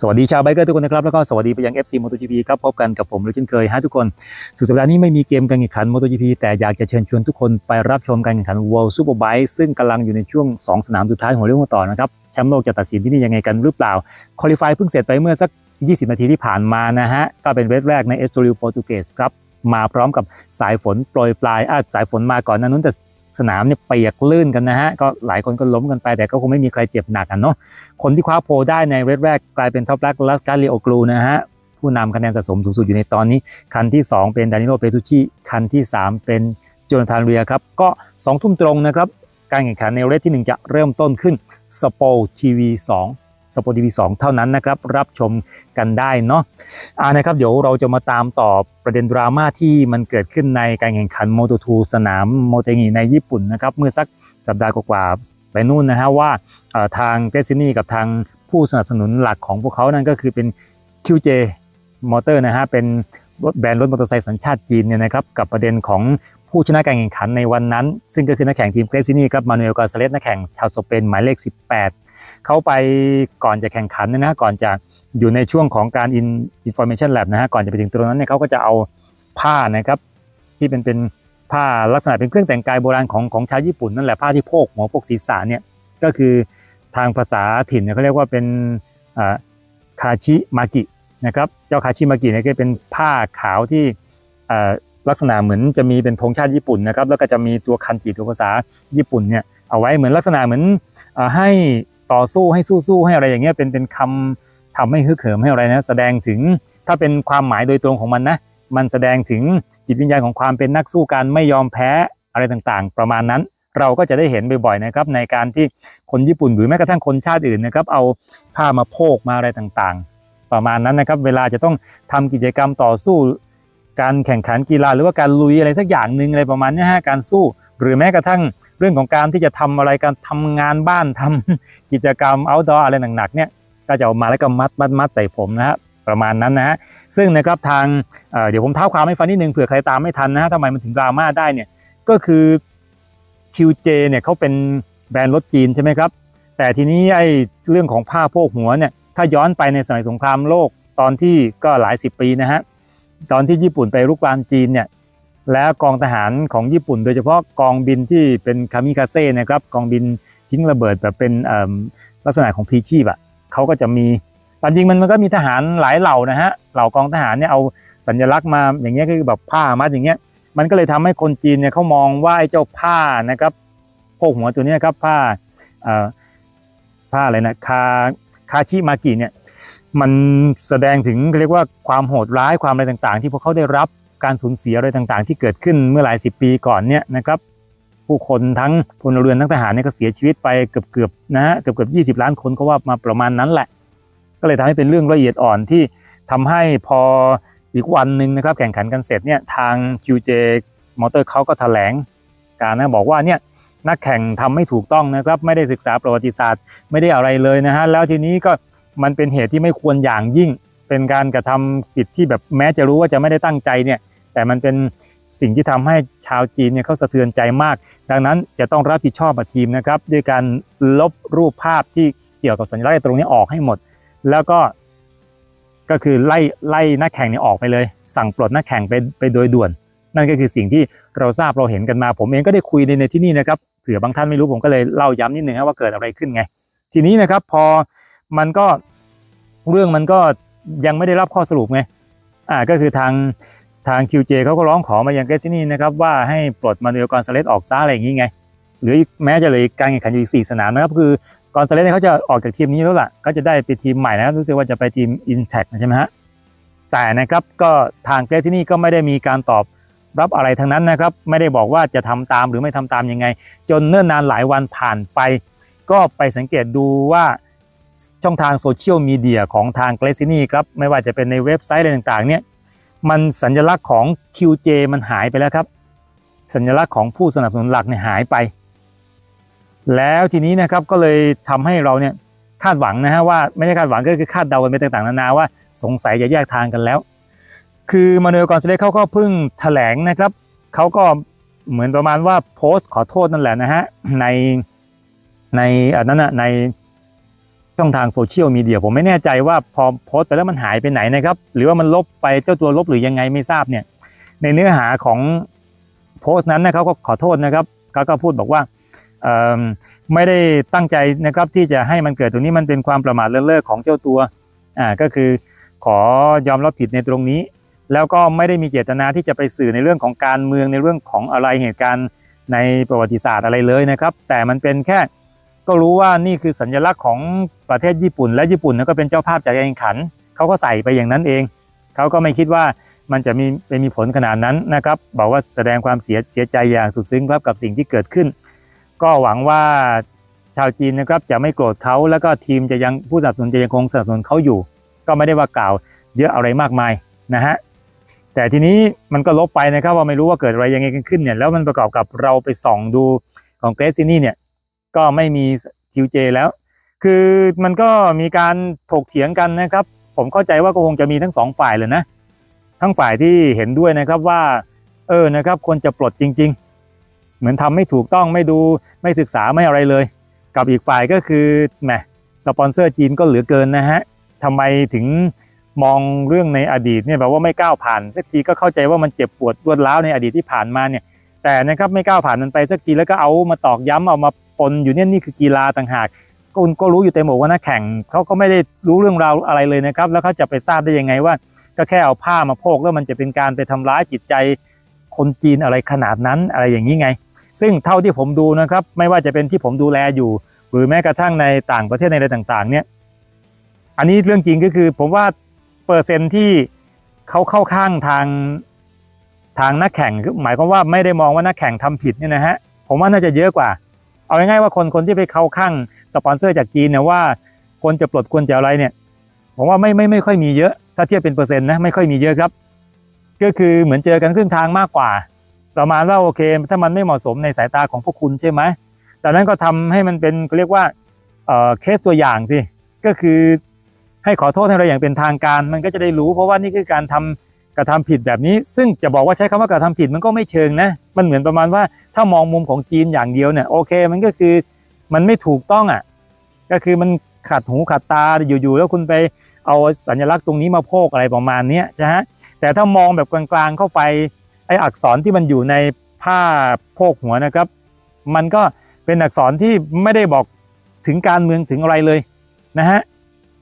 สวัสดีชาวไบเกอร์ทุกคนนะครับ แล้วก็สวัสดีไปยัง FC MotoGP ครับ พบกันกับผมเลยเช่นเคยฮะทุกคน สุดสัปดาห์นี้ไม่มีเกมการแข่งขัน MotoGP แต่อยากจะเชิญชวนทุกคนไปรับชมการแข่งขัน World Superbike ซึ่งกำลังอยู่ในช่วง 2 สนามสุดท้ายของเรื่องต่อนะครับแชมป์โลกจะตัดสินที่นี่ยังไงกันหรือเปล่าคอลิฟายเพิ่งเสร็จไปเมื่อสัก 20 นาทีที่ผ่านมานะฮะก็เป็นเวทแรกในเอสโตริลโปรตุเกสครับมาพร้อมกับสายฝนโปรยปลายอะสายฝนมาก่อนนั้นนู้นแต่ สนามเนี่ยเปียกลื่นกันนะฮะก็หลายคนก็ล้มกันไปแต่ก็คงไม่มีใครเจ็บหนักกันเนาะคนที่คว้าโพได้ในเวทแรกกลายเป็นท็อปแรกลัสการิโอกลูนะฮะผู้นำคะแนนสะสมสูงสุดอยู่ในตอนนี้ คันที่ 2 เป็นดานิโลเปตุชิคันที่ 3 เป็นโจนาธานเรียครับก็2ทุ่มตรงนะครับการแข่งขันในเรทที่ 1 จะเริ่มต้นขึ้นสปอทีวี2 สปอร์ตทีวี2เท่านั้นนะครับ รับชมกันได้เนาะอ่านะครับเดี๋ยวเราจะมาตามต่อประเด็นดราม่าที่มันเกิดขึ้นในการแข่งขันโมโตทูสนามโมเตงีในญี่ปุ่นนะครับ เมื่อสักสัปดาห์กว่าไปนู่นนะฮะว่าทางเกรซินี่กับทางผู้สนับสนุนหลักของพวกเขานั่นก็คือเป็น QJ Motor นะฮะเป็นรถแบรนด์รถมอเตอร์ไซค์สัญชาติจีนเนี่ยนะครับกับประเด็นของผู้ชนะการแข่งขันในวันนั้น ซึ่งก็คือนักแข่งทีมเกรซินี่ครับมานูเอลกาซาเลสนักแข่งชาวสเปนหมายเลข 18 เขาไปก่อนจะแข่งขันนยนะก่อนจะอยู่ในช่วงของการ in information lab นะฮะก่อนจะไปถึงตรงนั้นเนี่ยเขาก็จะเอาผ้านะครับ ที่เป็นเป็นผ้าลักษณะเป็นเครื่องแต่งกายโบราณของของชาวญี่ปุ่นนั่นแหละผ้าที่โพกหัวโพกศีรษะเนี่ยก็คือทางภาษาถิ่นเนี่ยเขาเรียกว่าเป็นคาชิมากินะครับเจ้าคาชิมากิเนี่ยก็เป็นผ้าขาวที่ลักษณะเหมือนจะมีเป็นธงชาติญี่ปุ่นนะครับแล้วก็จะมีตัวคันจิตัวภาษาญี่ปุ่นเนี่ยเอาไว้เหมือนลักษณะเหมือนอให้ ต่อสู้ให้สู้ๆให้อะไรอย่างเงี้ยเป็นเป็นคำทำให้ฮึกเหิมให้อะไรนะแสดงถึงถ้าเป็นความหมายโดยตรงของมันนะมันแสดงถึงจิตวิญญาณของความเป็นนักสู้การไม่ยอมแพ้อะไรต่างๆ ประมาณนั้น เราก็จะได้เห็นบ่อยๆนะครับในการที่คนญี่ปุ่นหรือแม้กระทั่งคนชาติอื่นนะครับเอาผ้ามาโพกมาอะไรต่างๆ ประมาณนั้นนะครับเวลาจะต้องทำกิจกรรมต่อสู้ การแข่งขันกีฬาหรือว่าการลุยอะไรสักอย่างหนึ่งอะไรประมาณนี้ฮะการสู้ หรือแม้กระทั่งเรื่องของการที่จะทำอะไรการทำงานบ้านทำกิจกรรม outdoor อะไรหนักๆเนี่ยก็จะเอามาแล้วก็มัดมัดมัดใส่ผมนะฮะประมาณนั้นนะฮะซึ่งนะครับทางเเดี๋ยวผมเท้าความให้ฟังนิดนึงเผื่อใครตามไม่ทันนะฮะทำไมมันถึงดราม่าได้เนี่ยก็คือ QJ เนี่ยเขาเป็นแบรนด์รถจีนใช่ไหมครับ แต่ทีนี้ไอ้เรื่องของผ้าโพกหัวเนี่ยถ้าย้อนไปในสมัยสงครามโลกตอนที่ก็หลายสิบปีนะฮะตอนที่ญี่ปุ่นไปรุกรานจีนเนี่ย แล้วกองทหารของญี่ปุ่น โดยเฉพาะกองบินที่เป็นคามิคาเซ่นะครับกองบินทิ้งระเบิดแบบเป็นลักษณะของพีชีพอะเขาก็จะมีตามจริงมันมันก็มีทหารหลายเหล่านะฮะเหล่ากองทหารเนี่ยเอาสัญลักษณ์มาอย่างเงี้ยก็คือแบบผ้ามัดอย่างเงี้ยมันก็เลยทำให้คนจีนเนี่ยเขามองว่าไอ้เจ้าผ้านะครับโพกหัวตัวนี้ยครับผ้าผ้าอะไรนะคาคาชิมากิเนี่ยมันแสดงถึงเรียกว่าความโหดร้ายความอะไรต่างๆ ที่พวกเขาได้รับ การสูญเสียอะไรต่างๆ ที่เกิดขึ้นเมื่อหลายสิบปีก่อนเนี่ยนะครับผู้คนทั้งพลเรือนทั้งทหารเนี่ยก็เสียชีวิตไปเกือบๆนะฮะเกือบเกือบยีล้านคนก็ว่ามาประมาณนั้นแหละ ก็เลยทำให้เป็นเรื่องละเอียดอ่อนที่ทำให้พออีกวันหนึ่งนะครับแข่งขันกันเสร็จเนี่ยทาง QJ มอเตอร์เขาก็แถลงการนะบอกว่าเนี่ยนักแข่งทำไม่ถูกต้องนะครับ ไม่ได้ศึกษาประวัติศาสตร์ ไม่ได้อะไรเลยนะฮะแล้วทีนี้ก็มันเป็นเหตุที่ไม่ควรอย่างยิ่ง เป็นการกระทำผิดที่แบบแม้จะรู้ว่าจะไม่ได้ตั้งใจเนี่ย แต่มันเป็นสิ่งที่ทำให้ชาวจีนเนี่ยเขาสะเทือนใจมาก ดังนั้นจะต้องรับผิดชอบทีมนะครับ ด้วยการลบรูปภาพที่เกี่ยวกับสัญลักษณ์ตรงนี้ออกให้หมด แล้วก็ก็คือไล่ไล่นักแข่งเนี่ยออกไปเลย สั่งปลดนักแข่งไปไปโดยด่วน นั่นก็คือสิ่งที่เราทราบเราเห็นกันมา ผมเองก็ได้คุยในในที่นี่นะครับเผื่อบางท่านไม่รู้ผมก็เลยเล่าย้ำนิดนึงว่าเกิดอะไรขึ้นไง ทีนี้นะครับพอมันก็เรื่องมันก็ยังไม่ได้รับข้อสรุปไงอ่าก็คือทาง ทาง QJ เขาก็ร้องขอมายังเกสซินี่นะครับว่าให้ปลดมานูเอลกอนซาเลสออกซะอะไรอย่างนี้ไงหรือแม้จะเหลือการแข่งขันอยู่อีกสี่สนามนะครับคือกอนซาเลสเขาจะออกจากทีมนี้แล้วล่ะก็จะได้ไปทีมใหม่นะครับรู้สึกว่าจะไปทีม Intact ใช่ไหมฮะแต่นะครับก็ทางเกรซินี่ก็ไม่ได้มีการตอบรับอะไรทั้งนั้นนะครับไม่ได้บอกว่าจะทำตามหรือไม่ทำตามยังไง จนเนิ่นนานหลายวันผ่านไป ก็ไปสังเกตดูว่าช่องทางโซเชียลมีเดียของทางเกรซินี่ครับไม่ว่าจะเป็นในเว็บไซต์อะไรต่างๆเนี่ย มันสัญลักษณ์ของ QJ มันหายไปแล้วครับ สัญลักษณ์ของผู้สนับสนุนหลักเนี่ยหายไป แล้วทีนี้นะครับก็เลยทำให้เราเนี่ยคาดหวังนะฮะว่าไม่ใช่คาดหวังก็คือคาดเดากันไปต่างๆนานาว่าสงสัยจะแยกทางกันแล้ว คือมานูเอลกอนซาเลสเขาก็เพิ่งแถลงนะครับเขาก็เหมือนประมาณว่าโพสต์ขอโทษนั่นแหละนะฮะในในอันนั้นนะใน ช่องทางโซเชียลมีเดียผมไม่แน่ใจว่าพอโพสต์ไปแล้วมันหายไปไหนนะครับ หรือว่ามันลบไปเจ้าตัวลบหรือยังไงไม่ทราบเนี่ย ในเนื้อหาของโพสต์นั้นนะครับก็ขอโทษนะครับเขาก็พูดบอกว่าไม่ได้ตั้งใจนะครับที่จะให้มันเกิดตรงนี้มันเป็นความประมาทเลินเล่อของเจ้าตัวอ่าก็คือขอยอมรับผิดในตรงนี้ แล้วก็ไม่ได้มีเจตนาที่จะไปสื่อในเรื่องของการเมืองในเรื่องของอะไรเหตุการณ์ในประวัติศาสตร์อะไรเลยนะครับ แต่มันเป็นแค่ ก็รู้ว่านี่คือสัญลักษณ์ของประเทศญี่ปุ่น และญี่ปุ่นก็เป็นเจ้าภาพจัดการแข่งขันเขาก็ใส่ไปอย่างนั้นเองเขาก็ไม่คิดว่ามันจะมีไปมีผลขนาดนั้นนะครับ บอกว่าแสดงความเสียเสียใจอย่างสุดซึ้งครับกับสิ่งที่เกิดขึ้น ก็หวังว่าชาวจีนนะครับจะไม่โกรธเขาแล้วก็ทีมจะยังผู้สนับสนุนจะยังคงสนับสนุนเขาอยู่ ก็ไม่ได้ว่ากล่าวเยอะอะไรมากมายนะฮะแต่ทีนี้มันก็ลบไปนะครับว่าไม่รู้ว่าเกิดอะไรยังไงกันขึ้นเนี่ยแล้วมันประกอบกับเราไปส่องดูของเกรซซินี่เนี่ย ก็ไม่มีคิวเจแล้ว คือมันก็มีการถกเถียงกันนะครับ ผมเข้าใจว่าก็คงจะมีทั้งสองฝ่ายเลยนะ ทั้งฝ่ายที่เห็นด้วยนะครับว่า เออนะครับควรจะปลดจริง ๆ เหมือนทำไม่ถูกต้องไม่ดูไม่ศึกษาไม่อะไรเลย กับอีกฝ่ายก็คือแหมสปอนเซอร์จีนก็เหลือเกินนะฮะทำไมถึงมองเรื่องในอดีตเนี่ยแบบว่าไม่ก้าวผ่านสักทีก็เข้าใจว่ามันเจ็บปวดรวดร้าวในอดีตที่ผ่านมาเนี่ยแต่นะครับไม่ก้าวผ่านมันไปสักทีแล้วก็เอามาตอกย้ำเอามา ปนอยู่เนี่ยนี่คือกีฬาต่างหากก็ก็รู้อยู่เต็มอกว่านักแข่งเขาก็ไม่ได้รู้เรื่องราวอะไรเลยนะครับ แล้วเขาจะไปทราบได้ยังไงว่า ก็แค่เอาผ้ามาโพกแล้วมันจะเป็นการไปทำร้ายจิตใจคนจีนอะไรขนาดนั้นอะไรอย่างนี้ไง ซึ่งเท่าที่ผมดูนะครับ ไม่ว่าจะเป็นที่ผมดูแลอยู่ หรือแม้กระทั่งในต่างประเทศในอะไรต่างๆ เนี่ย อันนี้เรื่องจริงก็คือผมว่าเปอร์เซ็นต์ที่เขาเข้าข้างทางทางนักแข่งหมายความว่าไม่ได้มองว่านักแข่งทำผิดเนี่ยนะฮะผมว่าน่าจะเยอะกว่า เอาง่ายๆว่าคนคนที่ไปเข้าข้างสปอนเซอร์จากจีนเนี่ยว่าควรจะปลดควรจะอะไรเนี่ยผมว่าไม่ไม่ไม่ค่อยมีเยอะ ถ้าเทียบเป็นเปอร์เซ็นต์นะไม่ค่อยมีเยอะครับ ก็คือเหมือนเจอกันครึ่งทางมากกว่า ประมาณว่าโอเค ถ้ามันไม่เหมาะสมในสายตาของพวกคุณใช่ไหมแต่นั้นก็ทำให้มันเป็นเรียกว่าเเคสตัวอย่างสิก็คือให้ขอโทษให้เราอย่างเป็นทางการ มันก็จะได้รู้ เพราะว่านี่คือการทำ กระทำผิดแบบนี้ ซึ่งจะบอกว่าใช้คำว่ากระทำผิดมันก็ไม่เชิงนะมันเหมือนประมาณว่าถ้ามองมุมของจีนอย่างเดียวเนี่ยโอเค มันก็คือมันไม่ถูกต้องอะก็คือมันขัดหูขัดตาอยู่ๆแล้วคุณไปเอาสัญลักษณ์ตรงนี้มาโพกอะไรประมาณนี้ใช่ฮะแต่ถ้ามองแบบกลางๆเข้าไปไออักษรที่มันอยู่ในผ้าโพกหัวนะครับ มันก็เป็นอักษรที่ไม่ได้บอกถึงการเมืองถึงอะไรเลยนะฮะ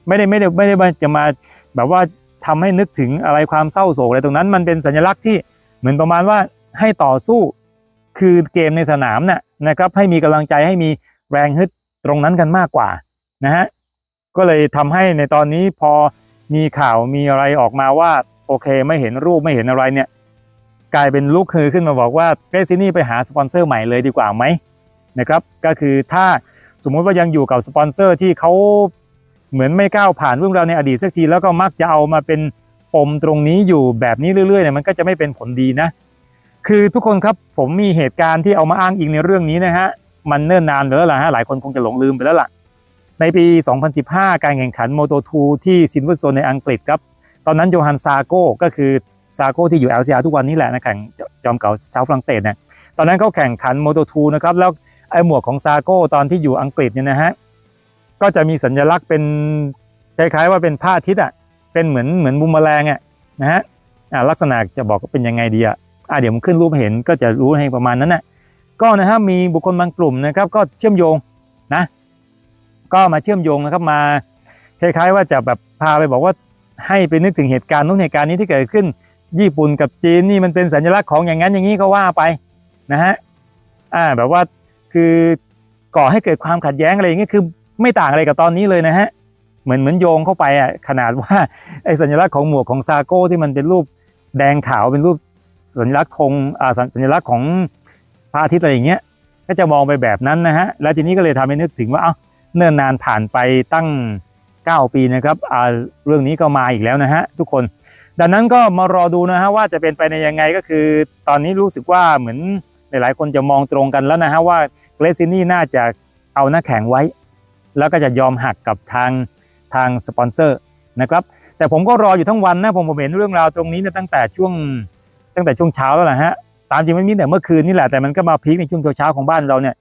ไม่ได้ไม่ได้ไม่ได้จะมาแบบว่า ทำให้นึกถึงอะไรความเศร้าโศกอะไรตรงนั้น มันเป็นสัญลักษณ์ที่เหมือนประมาณว่าให้ต่อสู้คือเกมในสนามน่ะนะครับให้มีกำลังใจให้มีแรงฮึดตรงนั้นกันมากกว่านะฮะก็เลยทำให้ในตอนนี้พอมีข่าวมีอะไรออกมาว่าโอเคไม่เห็นรูปไม่เห็นอะไรเนี่ยกลายเป็นลูกคือขึ้นมาบอกว่าเกรซินี่ไปหาสปอนเซอร์ใหม่เลยดีกว่าไหมนะครับก็คือถ้าสมมุติว่ายังอยู่กับสปอนเซอร์ที่เขา เหมือนไม่ก้าวผ่านเรื่องราวในอดีตสักทีแล้วก็มักจะเอามาเป็นปมตรงนี้อยู่แบบนี้เรื่อยๆเนี่ยมันก็จะไม่เป็นผลดีนะ คือทุกคนครับผมมีเหตุการณ์ที่เอามาอ้างอิงในเรื่องนี้นะฮะมันเนิ่นนานไปแล้วล่ะฮะหลายคนคงจะหลงลืมไปแล้วล่ะ ในปี 2015 การแข่งขันโมโต2ที่ซินเวอร์สโตนในอังกฤษครับ ตอนนั้นโยฮันซาโก้ก็คือซาโก้ที่อยู่ LCR ทุกวันนี้แหละนะแข่งจอมเก่าชาวฝรั่งเศสเนี่ยตอนนั้นเขาแข่งขันโมโต2นะครับแล้วไอ้หมวกของซาโก้ตอนที่อยู่อังกฤษเนี่ยนะฮะ ก็จะมีสัญลักษณ์เป็นคล้ายๆว่าเป็นผ้าทิตย์อะเป็นเหมือนเหมือนมุมแมลงอะนะฮะอ่าลักษณะจะบอกว่าเป็นยังไงดีอะอ่าเดี๋ยวผมขึ้นรูปเห็นก็จะรู้ให้ประมาณนั้นน่ะก็นะฮะมีบุคคลบางกลุ่มนะครับ ก็เชื่อมโยงนะ ก็มาเชื่อมโยงนะครับมาคล้ายๆว่าจะแบบพาไปบอกว่าให้ไปนึกถึงเหตุการณ์นู้นเหตุการณ์นี้ที่เกิดขึ้น ญี่ปุ่นกับจีนนี่มันเป็นสัญลักษณ์ของอย่างนั้นอย่างนี้ก็ว่าไปนะฮะอ่าแบบว่าคือก่อให้เกิดความขัดแย้งอะไรอย่างเงี้ยคือ ไม่ต่างอะไรกับตอนนี้เลยนะฮะเหมือนเหมือนโยงเข้าไปอะขนาดว่าไอ้สัญลักษณ์ของหมวกของซาโก้ที่มันเป็นรูปแดงขาวเป็นรูปสัญลักษณ์ธงอ่าสัญลักษณ์ของพระอาทิตย์อะไรอย่างเงี้ยก็จะมองไปแบบนั้นนะฮะแล้วทีนี้ก็เลยทำให้นึกถึงว่าเอ้าเนิ่นนานผ่านไปตั้ง 9 ปีนะครับอ่าเรื่องนี้ก็มาอีกแล้วนะฮะทุกคน ดังนั้นก็มารอดูนะฮะว่าจะเป็นไปในยังไงก็คือ ตอนนี้รู้สึกว่าเหมือนหลายๆคนจะมองตรงกันแล้วนะฮะว่าเกรซินี่น่าจะเอาหน้าแข็งไว้ แล้วก็จะยอมหักกับทางทางสปอนเซอร์นะครับ แต่ผมก็รออยู่ทั้งวันนะผมผมเห็นเรื่องราวตรงนี้นี่ยตั้งแต่ช่วงตั้งแต่ช่วงเช้าแล้วแหละฮะตามจริงไม่มีแต่เมื่อคืนนี่แหละแต่มันก็มาพีคในช่วงเช้าของบ้านเราเนี่ย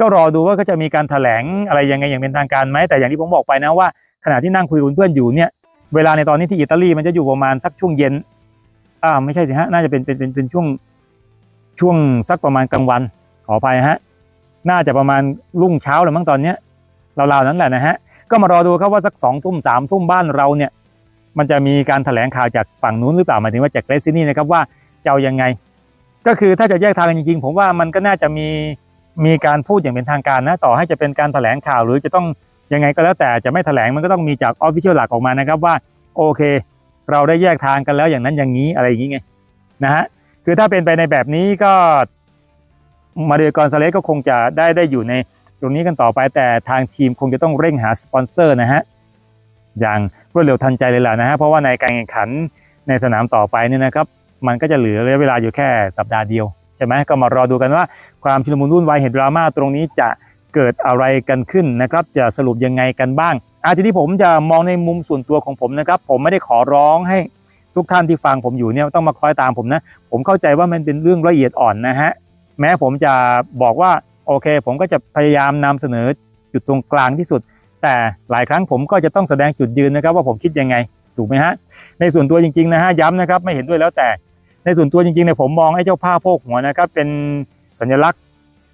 ก็รอดูว่าก็จะมีการแถลงอะไรยังไงอย่างเป็นทางการไหมแต่อย่างที่ผมบอกไปนะว่าขณะที่นั่งคุยกับเพื่อนอยู่เนี่ยเวลาในตอนนี้ที่อิตาลีมันจะอยู่ประมาณสักช่วงเย็นอ่าไม่ใช่สิฮะน่าจะเป็นเป็นเป็นเป็นช่วงช่วงสักประมาณกลางวันขออภัยฮะน่าจะประมาณรุ่งเช้าเลยมั้งตอนเนี้ย ราวๆนั้นแหละนะฮะก็มารอดูครับว่าสักสองทุ่มสามทุ่มบ้านเราเนี่ยมันจะมีการแถลงข่าวจากฝั่งนู้นหรือเปล่าหมายถึงว่าจากเกรซินี่นะครับว่าจะเอายังไง ก็คือถ้าจะแยกทางกันจริงๆ ผมว่ามันก็น่าจะมีมีการพูดอย่างเป็นทางการนะต่อให้จะเป็นการแถลงข่าวหรือจะต้องยังไงก็แล้วแต่จะไม่แถลงมันก็ต้องมีจากออฟฟิเชียลหลักออกมานะครับว่าโอเค เราได้แยกทางกันแล้วอย่างนั้นอย่างนี้อะไรอย่างนี้ไงนะฮะคือถ้าเป็นไปในแบบนี้ก็มาเรียกอนซาเลสก็คงจะได้ได้อยู่ใน ตรงนี้กันต่อไปแต่ทางทีมคงจะต้องเร่งหาสปอนเซอร์นะฮะอย่างรวดเร็วทันใจเลยล่ะนะฮะเพราะว่าในการแข่งขันในสนามต่อไปเนี่ยนะครับ มันก็จะเหลือระยะเวลาอยู่แค่สัปดาห์เดียวใช่ไหมก็มารอดูกันว่าความชุลมุนวุ่นวายเหตุดราม่าตรงนี้จะเกิดอะไรกันขึ้นนะครับ จะสรุปยังไงกันบ้างอาทีนี้ผมจะมองในมุมส่วนตัวของผมนะครับ ผมไม่ได้ขอร้องให้ทุกท่านที่ฟังผมอยู่เนี่ยต้องมาคอยตามผมนะ ผมเข้าใจว่ามันเป็นเรื่องละเอียดอ่อนนะฮะแม้ผมจะบอกว่า โอเค ผมก็จะพยายามนำเสนอจุดตรงกลางที่สุด แต่หลายครั้งผมก็จะต้องแสดงจุดยืนนะครับ ว่าผมคิดยังไงถูกไหมฮะในส่วนตัวจริงๆนะฮะย้ำนะครับไม่เห็นด้วยแล้วแต่ ในส่วนตัวจริงๆเนี่ยผมมองไอ้เจ้าผ้าโพกหัวนะครับเป็นสัญลักษณ์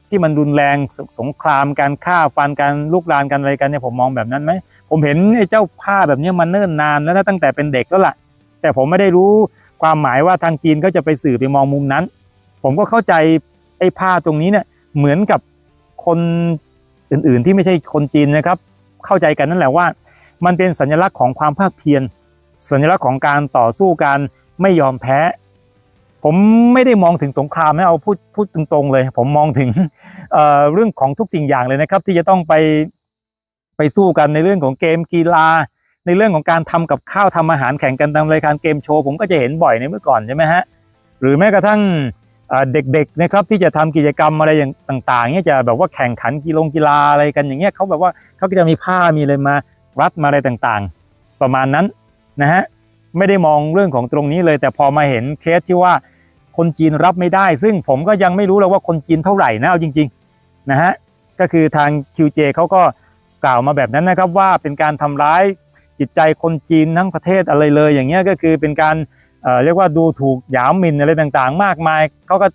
ที่มันรุนแรงสสงครามการฆ่าฟันการลุกลานกันอะไรกันเนี่ยผมมองแบบนั้นไหมผมเห็นไอ้เจ้าผ้าแบบนี้มันเนิ่นนานแล้วตั้งแต่เป็นเด็กแล้วล่ะ แต่ผมไม่ได้รู้ความหมายว่าทางจีนเขาจะไปสื่อไปมองมุมนั้น ผมก็เข้าใจไอ้ผ้าตรงนี้เนี่ย เหมือนกับคนอื่นๆที่ไม่ใช่คนจีนนะครับ เข้าใจกันนั่นแหละว่า มันเป็นสัญลักษณ์ของความภาคเพียรสัญลักษณ์ของการต่อสู้การไม่ยอมแพ้ ผมไม่ได้มองถึงสงครามนะเอาพูดพูดตรงๆเลย ผมมองถึงเเรื่องของทุกสิ่งอย่างเลยนะครับ ที่จะต้องไปไปสู้กันในเรื่องของเกมกีฬา ในเรื่องของการทำกับข้าวทำอาหารแข่งกันตามรายการเกมโชว์ผมก็จะเห็นบ่อยในเมื่อก่อนใช่ไหมฮะหรือแม้กระทั่ง เด็กๆนะครับที่จะทำกิจกรรมอะไรอย่างต่างๆเนี่ยจะแบบว่าแข่งขันกีฬากีฬาอะไรกันอย่างเงี้ยเขาแบบว่าเขาก็จะมีผ้ามีอะไรมารัดมาอะไรต่างๆ ประมาณนั้นนะฮะไม่ได้มองเรื่องของตรงนี้เลย แต่พอมาเห็นเคสที่ว่าคนจีนรับไม่ได้ ซึ่งผมก็ยังไม่รู้เลยว่าคนจีนเท่าไหร่นะเอาจริงๆนะฮะก็คือทาง QJ เขาก็กล่าวมาแบบนั้นนะครับว่าเป็นการทำร้ายจิตใจคนจีนทั้งประเทศอะไรเลยอย่างเงี้ยก็คือเป็นการ เออเรียกว่าดูถูกหยามหมิ่นอะไรต่างๆ มากมายเขาก็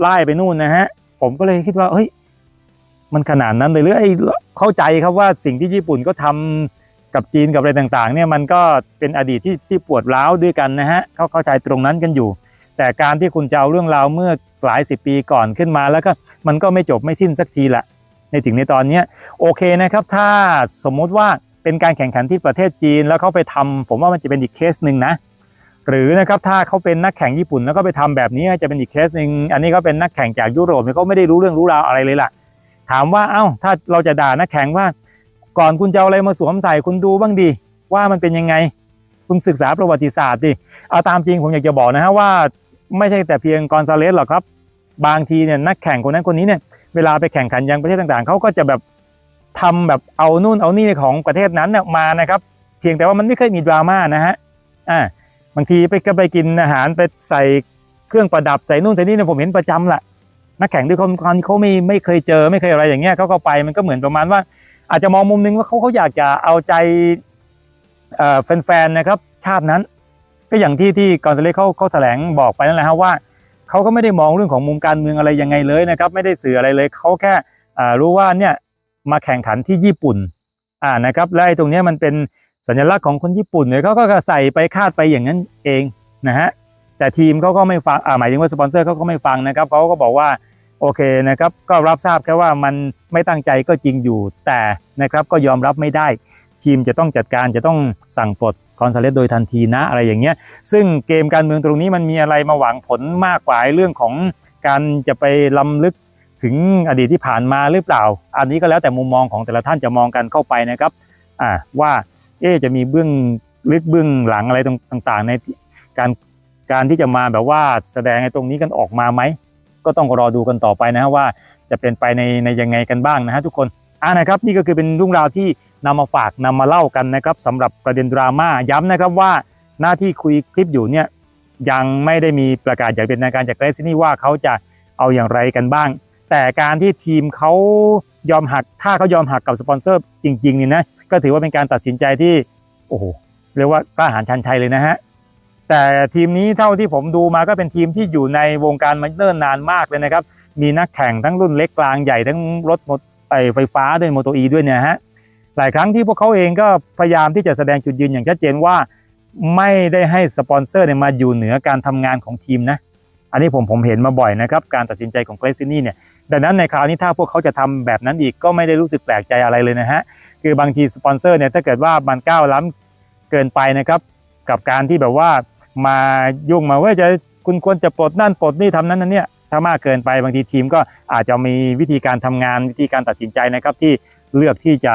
ไล่ไปนู่นนะฮะ ผมก็เลยคิดว่าเฮ้ยมันขนาดนั้นเลยหรือไอ้เข้าใจครับว่าสิ่งที่ญี่ปุ่นก็ทำกับจีนกับอะไรต่างๆ เนี่ยมันก็เป็นอดีตที่ที่ปวดร้าวด้วยกันนะฮะเขาเข้าใจตรงนั้นกันอยู่ แต่การที่คุณจะเอาเรื่องราวเมื่อหลายสิบปีก่อนขึ้นมา แล้วก็มันก็ไม่จบไม่สิ้นสักทีละในถึงในตอนนี้โอเคนะครับ ถ้าสมมุติว่าเป็นการแข่งขันที่ประเทศจีน แล้วเขาไปทำผมว่ามันจะเป็นอีกเคสหนึ่งนะ หรือนะครับถ้าเขาเป็นนักแข่งญี่ปุ่นแล้วก็ไปทำแบบนี้จะเป็นอีกเคสหนึ่งอันนี้ก็เป็นนักแข่งจากยุโรปเขาไม่ได้รู้เรื่องรู้ราวอะไรเลยล่ะ ถามว่าเอ้าถ้าเราจะด่านักแข่งว่า ก่อนคุณจะเอาอะไรมาสวมใส่คุณดูบ้างดิว่ามันเป็นยังไง คุณศึกษาประวัติศาสตร์ดิเอาตามจริงผมอยากจะบอกนะฮะว่า ไม่ใช่แต่เพียงกอนซาเลสหรอกครับ บางทีเนี่ยนักแข่งคนนั้นคนนี้เนี่ยเวลาไปแข่งขันยังประเทศต่างๆเขาก็จะแบบทำแบบเอานู่นเอานี่ของประเทศนั้นเนี่ยมานะครับ เพียงแต่ว่ามันไม่เคยมีดราม่านะฮะอ่า บางทีไปก็ไปกินอาหารไปใส่เครื่องประดับใส่นู่นใส่นี่เนี่ยผมเห็นประจำละนักแข่งด้วยความเขาไม่ไม่เคยเจอไม่เคยอะไรอย่างเงี้ยเขาก็ไปมันก็เหมือนประมาณว่า อาจจะมองมุมนึงว่าเขาเขาอยากจะเอาใจแฟนๆนะครับชาตินั้น ก็อย่างที่ที่กอนซาเลสเขาเขาแถลงบอกไปนั่นแหละครับว่าเขาก็ไม่ได้มองเรื่องของมุมการเมืองอะไรยังไงเลยนะครับ ไม่ได้สื่ออะไรเลยเขาแค่รู้ว่าเนี่ยมาแข่งขันที่ญี่ปุ่นอ่านะครับและไอ้ตรงนี้มันเป็น สัญลักษณ์ของคนญี่ปุ่นเนี่ยเขาก็ใส่ไปคาดไปอย่างนั้นเองนะฮะแต่ทีมเขาก็ไม่ฟังอ่าหมายถึงว่าสปอนเซอร์เขาก็ไม่ฟังนะครับเขาก็บอกว่าโอเคนะครับก็รับทราบแค่ว่ามันไม่ตั้งใจก็จริงอยู่ แต่นะครับก็ยอมรับไม่ได้ ทีมจะต้องจัดการจะต้องสั่งปลดคอนซาเลสโดยทันทีนะอะไรอย่างเงี้ยซึ่งเกมการเมืองตรงนี้มันมีอะไรมาหวังผลมากกว่าเรื่องของการจะไปล้ำลึกถึงอดีตที่ผ่านมาหรือเปล่า อันนี้ก็แล้วแต่มุมมองของแต่ละท่านจะมองกันเข้าไปนะครับอ่าว่า เอ๊จะมีเบื้องลึกเบื้องหลังอะไรต่างๆ ในการการที่จะมาแบบว่าแสดงในตรงนี้กันออกมาไหม ก็ต้องรอดูกันต่อไปนะฮะว่าจะเป็นไปในในยังไงกันบ้างนะฮะทุกคนอ่านะครับนี่ก็คือเป็นเรื่องราวที่นำมาฝากนำมาเล่ากันนะครับสำหรับประเด็นดราม่าย้ำนะครับว่าหน้าที่คุยคลิปอยู่เนี่ยยังไม่ได้มีประกาศอย่างเป็นทางการจากเกรซนี่ว่าเขาจะเอาอย่างไรกันบ้าง แต่การที่ทีมเขายอมหัก ถ้าเขายอมหักกับสปอนเซอร์จริงๆนี่นะ ก็ถือว่าเป็นการตัดสินใจที่ โอ้โห เรียกว่ากล้าหาญชันชัยเลยนะฮะ แต่ทีมนี้เท่าที่ผมดูมาก็เป็นทีมที่อยู่ในวงการมาเนิ่นนานมากเลยนะครับ มีนักแข่งทั้งรุ่นเล็กกลางใหญ่ทั้งรถมไอไฟฟ้าด้วยโมโตอีด้วยเนี่ยฮะ หลายครั้งที่พวกเขาเองก็พยายามที่จะแสดงจุดยืนอย่างชัดเจนว่า ไม่ได้ให้สปอนเซอร์เนี่ยมาอยู่เหนือการทำงานของทีมนะ อันนี้ผมผมเห็นมาบ่อยนะครับ การตัดสินใจของเกรซินี่เนี่ย ดังนั้นในคราวนี้ถ้าพวกเขาจะทำแบบนั้นอีกก็ไม่ได้รู้สึกแปลกใจอะไรเลยนะฮะคือบางทีสปอนเซอร์เนี่ยถ้าเกิดว่ามันก้าวล้ำเกินไปนะครับ กับการที่แบบว่ามายุ่งมาว่าจะคุณควรจะปลดนั่นปลดนี่ทำนั้นนั่นเนี่ยถ้ามากเกินไปบางทีทีมก็อาจจะมีวิธีการทำงานวิธีการตัดสินใจนะครับที่เลือกที่จะ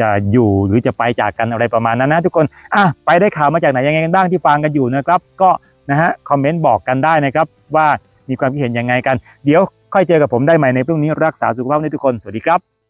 จะอยู่หรือจะไปจากกันอะไรประมาณนั้นนะทุกคนอะไปได้ข่าวมาจากไหนยังไงกันบ้างที่ฟังกันอยู่นะครับ ก็นะฮะคอมเมนต์บอกกันได้นะครับว่ามีความคิดเห็นยังไงกัน เดี๋ยว ค่อยเจอกับผมได้ใหม่ในพรุ่งนี้รักษาสุขภาพในทุกคน สวัสดีครับ